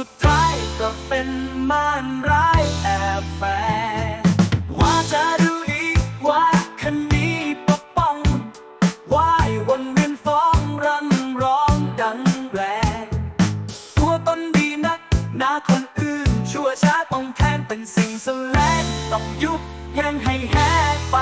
สุดท้ายก็เป็นม่านร้ายแอบแฝงว่าจะดูดีกว่าคันนี้ปกป้องว่ายวนเวียนฟ้องรังร้องดังแรงตัวตนดีนักหน้าคนอื่น ชั่วช้าต้องแทนเป็นสิ่งแสลงต้องยุบยังให้แหกไป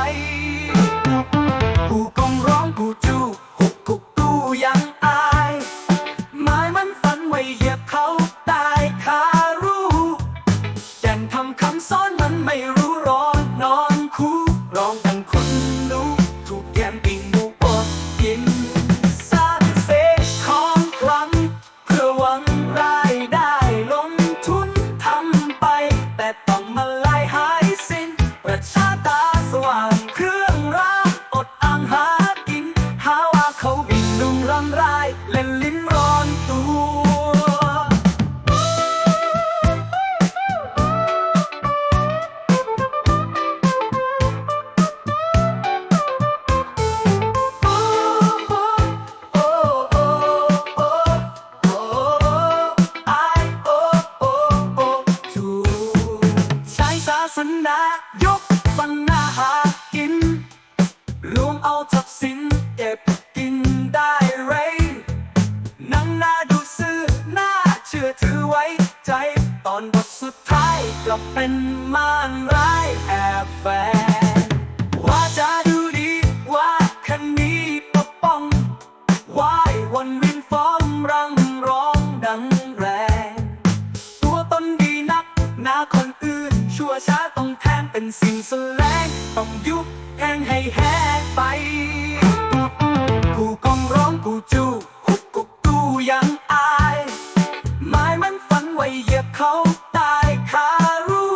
สนายกปัญหาหากินรวมเอาทรัพย์สินเก็บกินได้ไรนังหน้าดูซื่อหน้าเชื่อถือไว้ใจ ตอนบทสุดท้ายกลับเป็นม่านร้ายแอบแฝงืนชั่วช้าต้องแทนเป็นสิ่งสลงต้องยุบแห้งให้แหกไป กูกองร้องกูจูหุบกุกตูยังอายไม้มันฟันไว้เหยียบเขาตายคารู้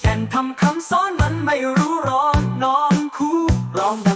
แทนทำคำซ้อนมันไม่รู้ร้อนน้องคูร้องดัง